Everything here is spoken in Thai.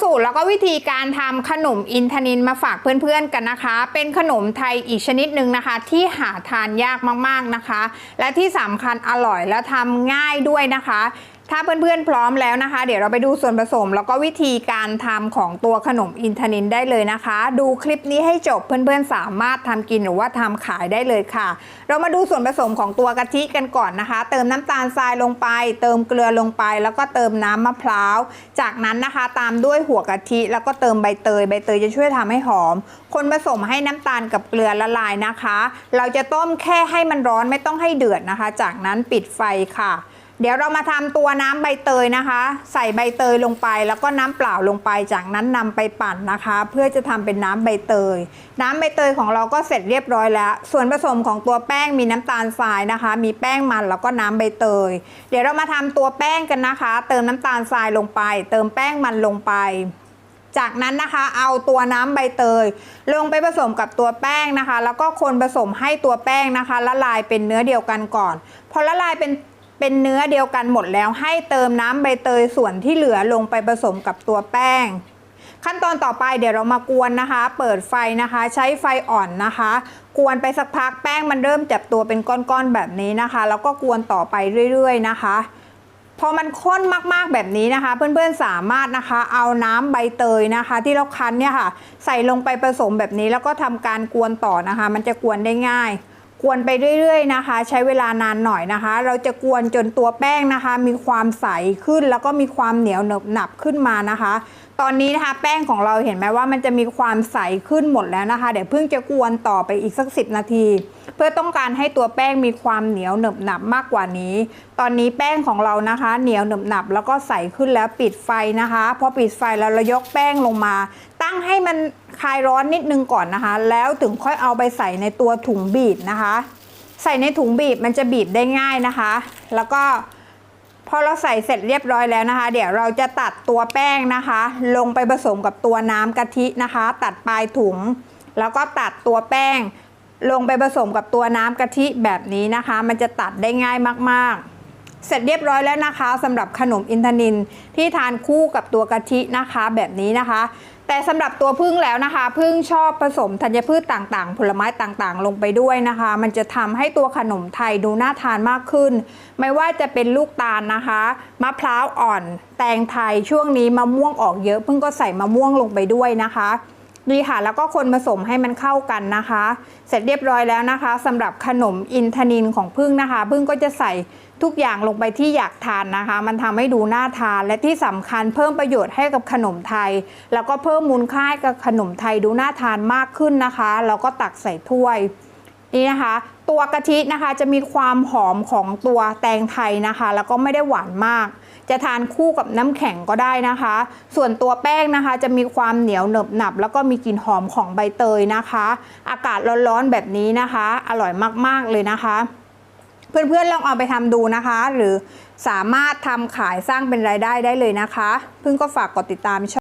สูตรแล้วก็วิธีการทำขนมอินทนินมาฝากเพื่อนๆกันนะคะ เป็นขนมไทยอีกชนิดหนึ่งนะคะ ที่หาทานยากมากๆนะคะ และที่สำคัญอร่อยและทำง่ายด้วยนะคะ ถ้าเพื่อนๆพร้อมแล้วนะคะ เดี๋ยวเราไปดูส่วนผสม แล้วก็วิธีการทำของตัวขนมอินทนินได้เลยนะคะ ดูคลิปนี้ให้จบเพื่อนๆสามารถทำกินหรือว่าทำขายได้เลยค่ะ เรามาดูส่วนผสมของตัวกะทิกันก่อนนะคะ เติมน้ำตาลทรายลงไป เติมเกลือลงไป แล้วก็เติมน้ำมะพร้าว จากนั้นนะคะตามด้วยหัวกะทิ แล้วก็เติมใบเตย ใบเตยจะช่วยทำให้หอม คนผสมให้น้ำตาลกับเกลือละลายนะคะ เราจะต้มแค่ให้มันร้อนไม่ต้องให้เดือดนะคะ จากนั้นปิดไฟค่ะ เดี๋ยวเรามาทำตัวน้ำใบเตยนะคะ ใส่ใบเตยลงไปแล้วก็น้ำเปล่าลงไป จากนั้นนำไปปั่นนะคะ เพื่อจะทำเป็นน้ำใบเตย น้ำใบเตยของเราก็เสร็จเรียบร้อยแล้ว ส่วนผสมของตัวแป้งมีน้ำตาลทรายนะคะ มีแป้งมันแล้วก็น้ำใบเตย เดี๋ยวเรามาทำตัวแป้งกันนะคะ เติมน้ำตาลทรายลงไป เติมแป้งมันลงไปจากนั้นนะคะเอาตัวน้ำใบเตย ลงไปผสมกับตัวแป้งนะคะ แล้วก็คนผสมให้ตัวแป้งนะคะ ละลายเป็นเนื้อเดียวกันก่อน พอละลายเป็น เป็นเนื้อเดียวกันหมดแล้วให้เติมน้ำใบเตยส่วนที่เหลือลงไปผสมกับตัวแป้ง ขั้นตอนต่อไปเดี๋ยวเรามากวนนะคะ เปิดไฟนะคะ ใช้ไฟอ่อนนะคะ กวนไปสักพักแป้งมันเริ่มจับตัวเป็นก้อนๆแบบนี้นะคะ แล้วก็กวนต่อไปเรื่อยๆนะคะพอมันข้นมากๆแบบนี้นะคะ เพื่อนๆสามารถนะคะ เอาน้ำใบเตยนะคะ ที่เราคั้นเนี่ยค่ะ ใส่ลงไปผสมแบบนี้แล้วก็ทำการกวนต่อนะคะ มันจะกวนได้ง่าย กวนไปเรื่อยๆนะคะ ใช้เวลานานหน่อยนะคะ เราจะกวนจนตัวแป้งนะคะ มีความใสขึ้นแล้วก็มีความเหนียวหนบหนับขึ้นมานะคะ ตอนนี้นะคะแป้งของเราเห็นไหมว่ามันจะมีความใสขึ้นหมดแล้วนะคะ เดี๋ยวเพิ่งจะกวนต่อไปอีกสักสินาที เพื่อต้องการให้ตัวแป้งมีความเหนียวหนึบหนับมากกว่านี้ ตอนนี้แป้งของเรานะคะ เหนียวหนึบหนับแล้วก็ใสขึ้นแล้วปิดไฟนะคะพอปิดไฟแล้วเรายกแป้งลงมา ตั้งให้มัน คลายร้อนนิดนึงก่อนนะคะ แล้วถึงค่อยเอาไปใส่ในตัวถุงบีบนะคะ ใส่ในถุงบีบมันจะบีบได้ง่ายนะคะ แล้วก็พอเราใส่เสร็จเรียบร้อยแล้วนะคะ เดี๋ยวเราจะตัดตัวแป้งนะคะ ลงไปผสมกับตัวน้ำกะทินะคะ ตัดปลายถุง แล้วก็ตัดตัวแป้ง ลงไปผสมกับตัวน้ำกะทิแบบนี้นะคะ มันจะตัดได้ง่ายมากๆเสร็จเรียบร้อยแล้วนะคะสำหรับขนมอินทนินที่ทานคู่กับตัวกะทินะคะแบบนี้นะคะ แต่สำหรับตัวพึ่งแล้วนะคะพึ่งชอบผสมธัญพืชต่างๆ ผลไม้ต่างๆ ลงไปด้วยนะคะ มันจะทำให้ตัวขนมไทยดูน่าทานมากขึ้น ไม่ว่าจะเป็นลูกตาลนะคะ มะพร้าวอ่อน แตงไทยช่วงนี้มะม่วงออกเยอะพึ่งก็ใส่มะม่วงลงไปด้วยนะคะ นี่ค่ะ แล้วก็คนผสมให้มันเข้ากันนะคะ เสร็จเรียบร้อยแล้วนะคะสำหรับขนมอินทนินของพึ่งนะคะ พึ่งก็จะใส่ทุกอย่างลงไปที่อยากทานนะคะ มันทำให้ดูน่าทานและที่สำคัญเพิ่มประโยชน์ให้กับขนมไทย แล้วก็เพิ่มมูลค่าให้กับขนมไทยดูน่าทานมากขึ้นนะคะแล้วก็ตักใส่ถ้วยนี่นะคะ ตัวกะทินะคะจะมีความหอมของตัวแตงไทยนะคะ แล้วก็ไม่ได้หวานมาก จะทานคู่กับน้ำแข็งก็ได้นะคะ ส่วนตัวแป้งนะคะ จะมีความเหนียวหนึบหนับ แล้วก็มีกลิ่นหอมของใบเตยนะคะ อากาศร้อนๆแบบนี้นะคะ อร่อยมากๆเลยนะคะ เพื่อนๆลองเอาไปทำดูนะคะ หรือสามารถทำขายสร้างเป็นรายได้ได้เลยนะคะ เพิ่งก็ฝากกดติดตามช่อง